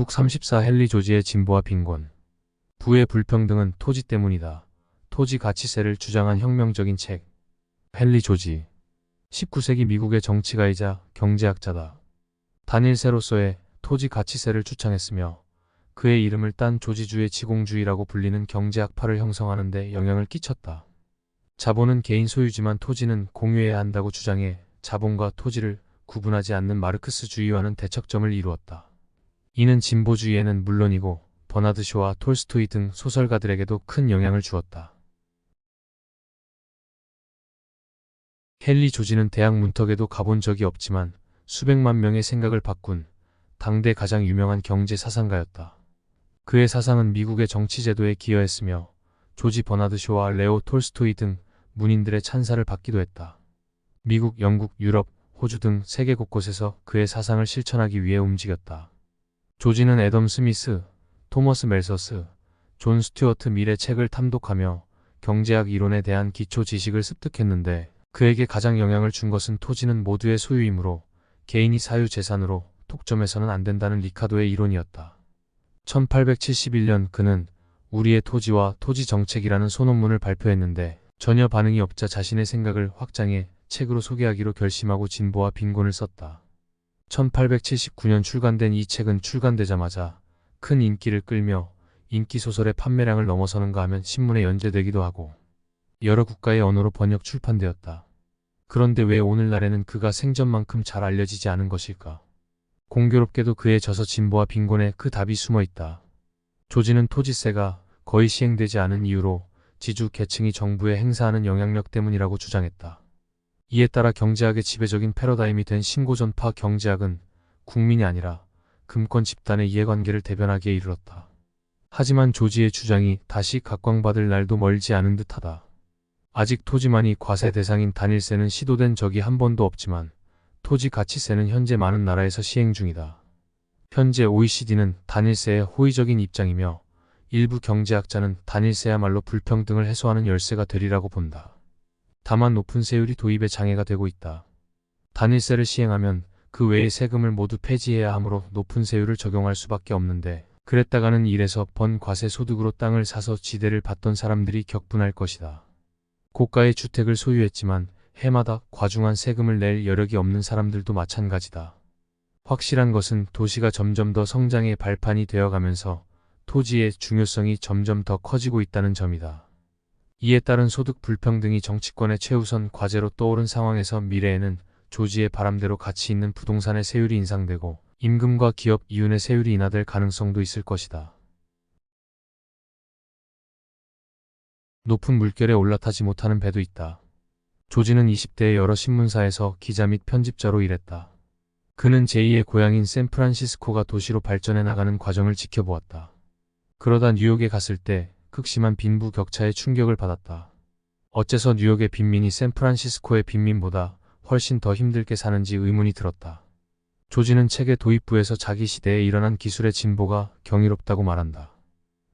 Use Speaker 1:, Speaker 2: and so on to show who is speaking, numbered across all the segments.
Speaker 1: 북 34 헨리 조지의 진보와 빈곤. 부의 불평등은 토지 때문이다. 토지 가치세를 주장한 혁명적인 책. 헨리 조지. 19세기 미국의 정치가이자 경제학자다. 단일세로서의 토지 가치세를 추창했으며 그의 이름을 딴 조지주의 지공주의라고 불리는 경제학파를 형성하는 데 영향을 끼쳤다. 자본은 개인 소유지만 토지는 공유해야 한다고 주장해 자본과 토지를 구분하지 않는 마르크스주의와는 대척점을 이루었다. 이는 진보주의에는 물론이고 버나드 쇼와 톨스토이 등 소설가들에게도 큰 영향을 주었다. 헨리 조지는 대학 문턱에도 가본 적이 없지만 수백만 명의 생각을 바꾼 당대 가장 유명한 경제 사상가였다. 그의 사상은 미국의 정치 제도에 기여했으며 조지 버나드 쇼와 레오 톨스토이 등 문인들의 찬사를 받기도 했다. 미국, 영국, 유럽, 호주 등 세계 곳곳에서 그의 사상을 실천하기 위해 움직였다. 조지는 애덤 스미스, 토머스 멜서스, 존 스튜어트 밀의 책을 탐독하며 경제학 이론에 대한 기초 지식을 습득했는데 그에게 가장 영향을 준 것은 토지는 모두의 소유이므로 개인이 사유 재산으로 독점해서는 안 된다는 리카도의 이론이었다. 1871년 그는 우리의 토지와 토지 정책이라는 소논문을 발표했는데 전혀 반응이 없자 자신의 생각을 확장해 책으로 소개하기로 결심하고 진보와 빈곤을 썼다. 1879년 출간된 이 책은 출간되자마자 큰 인기를 끌며 인기 소설의 판매량을 넘어서는가 하면 신문에 연재되기도 하고 여러 국가의 언어로 번역 출판되었다. 그런데 왜 오늘날에는 그가 생전만큼 잘 알려지지 않은 것일까? 공교롭게도 그의 저서 진보와 빈곤에 그 답이 숨어 있다. 조지는 토지세가 거의 시행되지 않은 이유로 지주 계층이 정부에 행사하는 영향력 때문이라고 주장했다. 이에 따라 경제학의 지배적인 패러다임이 된 신고전파 경제학은 국민이 아니라 금권 집단의 이해관계를 대변하기에 이르렀다. 하지만 조지의 주장이 다시 각광받을 날도 멀지 않은 듯하다. 아직 토지만이 과세 대상인 단일세는 시도된 적이 한 번도 없지만 토지 가치세는 현재 많은 나라에서 시행 중이다. 현재 OECD는 단일세에 호의적인 입장이며 일부 경제학자는 단일세야말로 불평등을 해소하는 열쇠가 되리라고 본다. 다만 높은 세율이 도입에 장애가 되고 있다. 단일세를 시행하면 그 외의 세금을 모두 폐지해야 하므로 높은 세율을 적용할 수밖에 없는데 그랬다가는 이래서 번 과세 소득으로 땅을 사서 지대를 받던 사람들이 격분할 것이다. 고가의 주택을 소유했지만 해마다 과중한 세금을 낼 여력이 없는 사람들도 마찬가지다. 확실한 것은 도시가 점점 더 성장의 발판이 되어가면서 토지의 중요성이 점점 더 커지고 있다는 점이다. 이에 따른 소득 불평등이 정치권의 최우선 과제로 떠오른 상황에서 미래에는 조지의 바람대로 가치 있는 부동산의 세율이 인상되고 임금과 기업 이윤의 세율이 인하될 가능성도 있을 것이다. 높은 물결에 올라타지 못하는 배도 있다. 조지는 20대의 여러 신문사에서 기자 및 편집자로 일했다. 그는 제2의 고향인 샌프란시스코가 도시로 발전해 나가는 과정을 지켜보았다. 그러다 뉴욕에 갔을 때 극심한 빈부 격차에 충격을 받았다. 어째서 뉴욕의 빈민이 샌프란시스코의 빈민보다 훨씬 더 힘들게 사는지 의문이 들었다. 조지는 책의 도입부에서 자기 시대에 일어난 기술의 진보가 경이롭다고 말한다.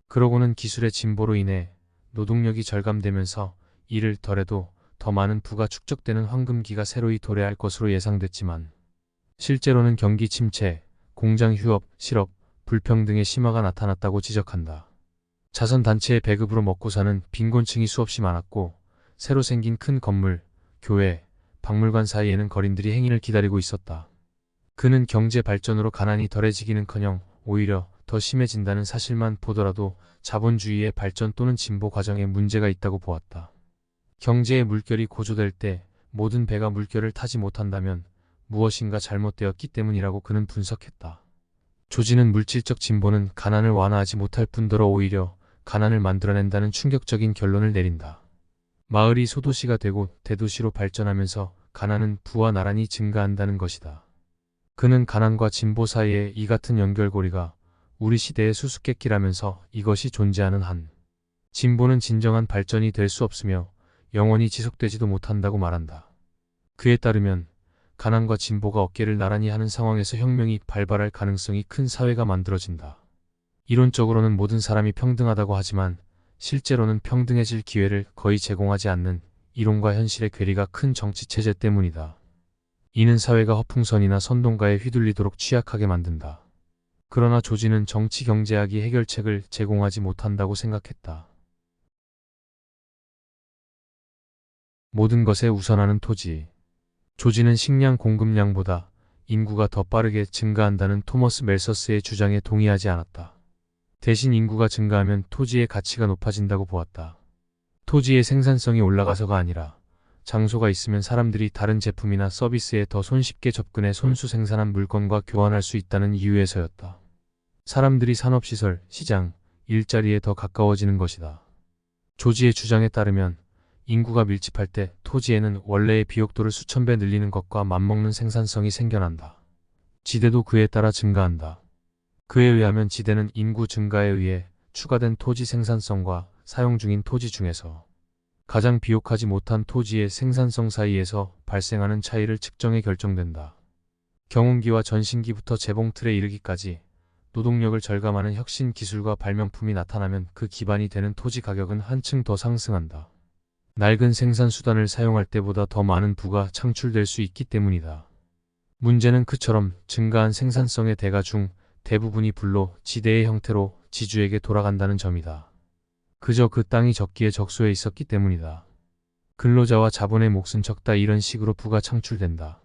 Speaker 1: 그러고는 기술의 진보로 인해 노동력이 절감되면서 이를 덜해도 더 많은 부가 축적되는 황금기가 새로이 도래할 것으로 예상됐지만 실제로는 경기 침체, 공장 휴업, 실업, 불평 등의 심화가 나타났다고 지적한다. 자선단체의 배급으로 먹고 사는 빈곤층이 수없이 많았고 새로 생긴 큰 건물, 교회, 박물관 사이에는 거린들이 행인을 기다리고 있었다. 그는 경제 발전으로 가난이 덜해지기는커녕 오히려 더 심해진다는 사실만 보더라도 자본주의의 발전 또는 진보 과정에 문제가 있다고 보았다. 경제의 물결이 고조될 때 모든 배가 물결을 타지 못한다면 무엇인가 잘못되었기 때문이라고 그는 분석했다. 조지는 물질적 진보는 가난을 완화하지 못할 뿐더러 오히려 가난을 만들어낸다는 충격적인 결론을 내린다. 마을이 소도시가 되고 대도시로 발전하면서 가난은 부와 나란히 증가한다는 것이다. 그는 가난과 진보 사이의 이 같은 연결고리가 우리 시대의 수수께끼라면서 이것이 존재하는 한 진보는 진정한 발전이 될 수 없으며 영원히 지속되지도 못한다고 말한다. 그에 따르면 가난과 진보가 어깨를 나란히 하는 상황에서 혁명이 발발할 가능성이 큰 사회가 만들어진다. 이론적으로는 모든 사람이 평등하다고 하지만 실제로는 평등해질 기회를 거의 제공하지 않는 이론과 현실의 괴리가 큰 정치체제 때문이다. 이는 사회가 허풍선이나 선동가에 휘둘리도록 취약하게 만든다. 그러나 조지는 정치 경제학이 해결책을 제공하지 못한다고 생각했다. 모든 것에 우선하는 토지. 조지는 식량 공급량보다 인구가 더 빠르게 증가한다는 토머스 멜서스의 주장에 동의하지 않았다. 대신 인구가 증가하면 토지의 가치가 높아진다고 보았다. 토지의 생산성이 올라가서가 아니라 장소가 있으면 사람들이 다른 제품이나 서비스에 더 손쉽게 접근해 손수 생산한 물건과 교환할 수 있다는 이유에서였다. 사람들이 산업시설, 시장, 일자리에 더 가까워지는 것이다. 조지의 주장에 따르면 인구가 밀집할 때 토지에는 원래의 비옥도를 수천 배 늘리는 것과 맞먹는 생산성이 생겨난다. 지대도 그에 따라 증가한다. 그에 의하면 지대는 인구 증가에 의해 추가된 토지 생산성과 사용 중인 토지 중에서 가장 비옥하지 못한 토지의 생산성 사이에서 발생하는 차이를 측정해 결정된다. 경운기와 전신기부터 재봉틀에 이르기까지 노동력을 절감하는 혁신 기술과 발명품이 나타나면 그 기반이 되는 토지 가격은 한층 더 상승한다. 낡은 생산 수단을 사용할 때보다 더 많은 부가 창출될 수 있기 때문이다. 문제는 그처럼 증가한 생산성의 대가 중 대부분이 불로 지대의 형태로 지주에게 돌아간다는 점이다. 그저 그 땅이 적기에 적소에 있었기 때문이다. 근로자와 자본의 몫은 적다 이런 식으로 부가 창출된다.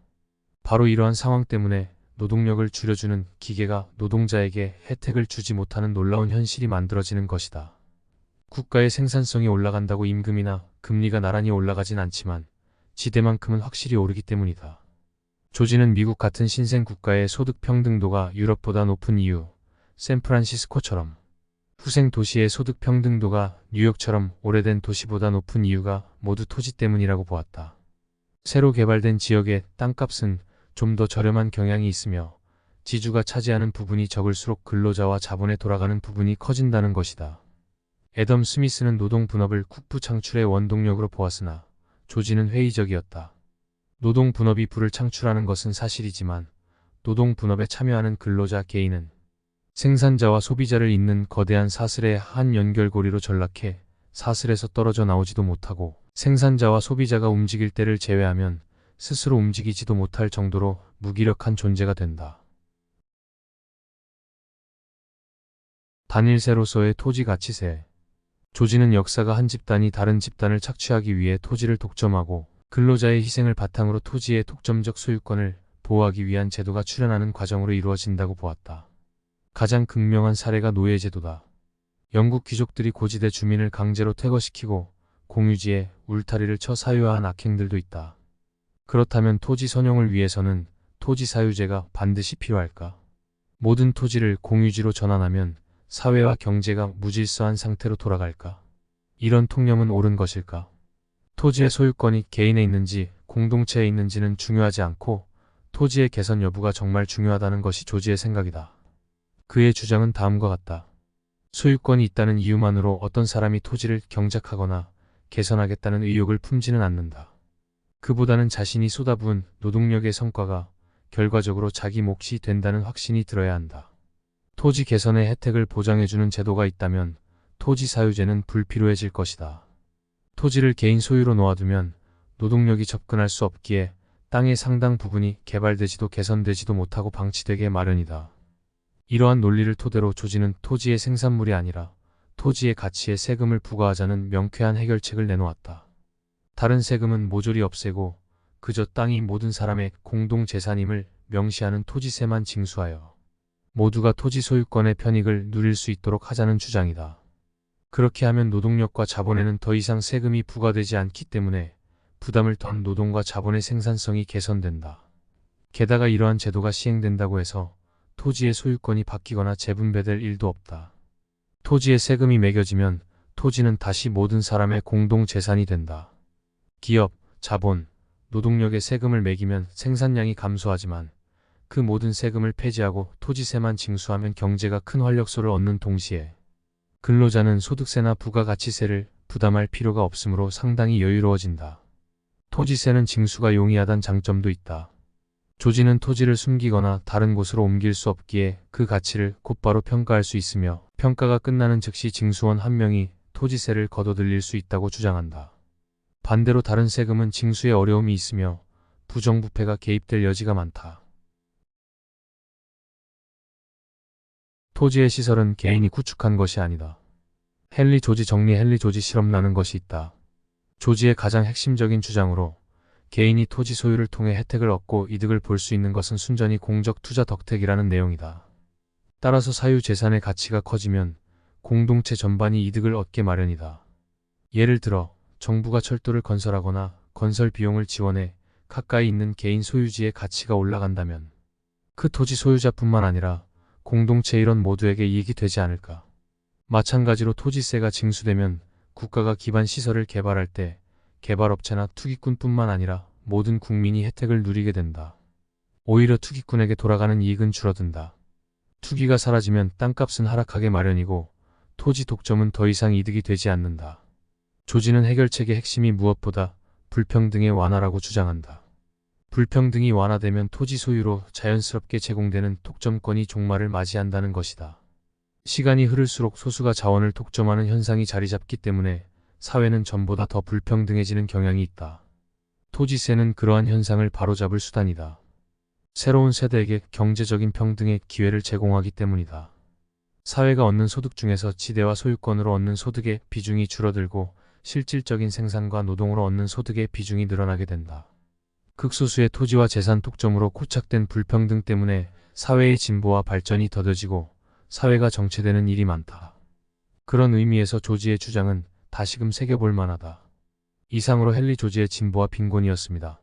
Speaker 1: 바로 이러한 상황 때문에 노동력을 줄여주는 기계가 노동자에게 혜택을 주지 못하는 놀라운 현실이 만들어지는 것이다. 국가의 생산성이 올라간다고 임금이나 금리가 나란히 올라가진 않지만 지대만큼은 확실히 오르기 때문이다. 조지는 미국 같은 신생 국가의 소득 평등도가 유럽보다 높은 이유, 샌프란시스코처럼 후생 도시의 소득 평등도가 뉴욕처럼 오래된 도시보다 높은 이유가 모두 토지 때문이라고 보았다. 새로 개발된 지역의 땅값은 좀 더 저렴한 경향이 있으며 지주가 차지하는 부분이 적을수록 근로자와 자본에 돌아가는 부분이 커진다는 것이다. 애덤 스미스는 노동 분업을 국부 창출의 원동력으로 보았으나 조지는 회의적이었다. 노동 분업이 부를 창출하는 것은 사실이지만 노동 분업에 참여하는 근로자 개인은 생산자와 소비자를 잇는 거대한 사슬의 한 연결고리로 전락해 사슬에서 떨어져 나오지도 못하고 생산자와 소비자가 움직일 때를 제외하면 스스로 움직이지도 못할 정도로 무기력한 존재가 된다. 단일세로서의 토지 가치세 조지는 역사가 한 집단이 다른 집단을 착취하기 위해 토지를 독점하고 근로자의 희생을 바탕으로 토지의 독점적 소유권을 보호하기 위한 제도가 출현하는 과정으로 이루어진다고 보았다. 가장 극명한 사례가 노예제도다. 영국 귀족들이 고지대 주민을 강제로 퇴거시키고 공유지에 울타리를 쳐 사유화한 악행들도 있다. 그렇다면 토지 선용을 위해서는 토지 사유제가 반드시 필요할까? 모든 토지를 공유지로 전환하면 사회와 경제가 무질서한 상태로 돌아갈까? 이런 통념은 옳은 것일까? 토지의 소유권이 개인에 있는지 공동체에 있는지는 중요하지 않고 토지의 개선 여부가 정말 중요하다는 것이 조지의 생각이다. 그의 주장은 다음과 같다. 소유권이 있다는 이유만으로 어떤 사람이 토지를 경작하거나 개선하겠다는 의욕을 품지는 않는다. 그보다는 자신이 쏟아부은 노동력의 성과가 결과적으로 자기 몫이 된다는 확신이 들어야 한다. 토지 개선의 혜택을 보장해주는 제도가 있다면 토지 사유제는 불필요해질 것이다. 토지를 개인 소유로 놓아두면 노동력이 접근할 수 없기에 땅의 상당 부분이 개발되지도 개선되지도 못하고 방치되게 마련이다. 이러한 논리를 토대로 조지는 토지의 생산물이 아니라 토지의 가치에 세금을 부과하자는 명쾌한 해결책을 내놓았다. 다른 세금은 모조리 없애고 그저 땅이 모든 사람의 공동 재산임을 명시하는 토지세만 징수하여 모두가 토지 소유권의 편익을 누릴 수 있도록 하자는 주장이다. 그렇게 하면 노동력과 자본에는 더 이상 세금이 부과되지 않기 때문에 부담을 던 노동과 자본의 생산성이 개선된다. 게다가 이러한 제도가 시행된다고 해서 토지의 소유권이 바뀌거나 재분배될 일도 없다. 토지에 세금이 매겨지면 토지는 다시 모든 사람의 공동 재산이 된다. 기업, 자본, 노동력에 세금을 매기면 생산량이 감소하지만 그 모든 세금을 폐지하고 토지세만 징수하면 경제가 큰 활력소를 얻는 동시에 근로자는 소득세나 부가가치세를 부담할 필요가 없으므로 상당히 여유로워진다. 토지세는 징수가 용이하단 장점도 있다. 조지는 토지를 숨기거나 다른 곳으로 옮길 수 없기에 그 가치를 곧바로 평가할 수 있으며 평가가 끝나는 즉시 징수원 한 명이 토지세를 거둬들일 수 있다고 주장한다. 반대로 다른 세금은 징수에 어려움이 있으며 부정부패가 개입될 여지가 많다. 토지의 시설은 개인이 구축한 것이 아니다. 헨리 조지 정리 헨리 조지 실험라는 것이 있다. 조지의 가장 핵심적인 주장으로 개인이 토지 소유를 통해 혜택을 얻고 이득을 볼 수 있는 것은 순전히 공적 투자 덕택이라는 내용이다. 따라서 사유 재산의 가치가 커지면 공동체 전반이 이득을 얻게 마련이다. 예를 들어 정부가 철도를 건설하거나 건설 비용을 지원해 가까이 있는 개인 소유지의 가치가 올라간다면 그 토지 소유자뿐만 아니라 공동체 일원 모두에게 이익이 되지 않을까. 마찬가지로 토지세가 징수되면 국가가 기반 시설을 개발할 때 개발업체나 투기꾼뿐만 아니라 모든 국민이 혜택을 누리게 된다. 오히려 투기꾼에게 돌아가는 이익은 줄어든다. 투기가 사라지면 땅값은 하락하게 마련이고 토지 독점은 더 이상 이득이 되지 않는다. 조지는 해결책의 핵심이 무엇보다 불평등의 완화라고 주장한다. 불평등이 완화되면 토지 소유로 자연스럽게 제공되는 독점권이 종말을 맞이한다는 것이다. 시간이 흐를수록 소수가 자원을 독점하는 현상이 자리 잡기 때문에 사회는 전보다 더 불평등해지는 경향이 있다. 토지세는 그러한 현상을 바로잡을 수단이다. 새로운 세대에게 경제적인 평등의 기회를 제공하기 때문이다. 사회가 얻는 소득 중에서 지대와 소유권으로 얻는 소득의 비중이 줄어들고 실질적인 생산과 노동으로 얻는 소득의 비중이 늘어나게 된다. 극소수의 토지와 재산 독점으로 코착된 불평등 때문에 사회의 진보와 발전이 더뎌지고 사회가 정체되는 일이 많다. 그런 의미에서 조지의 주장은 다시금 새겨볼 만하다. 이상으로 헨리 조지의 진보와 빈곤이었습니다.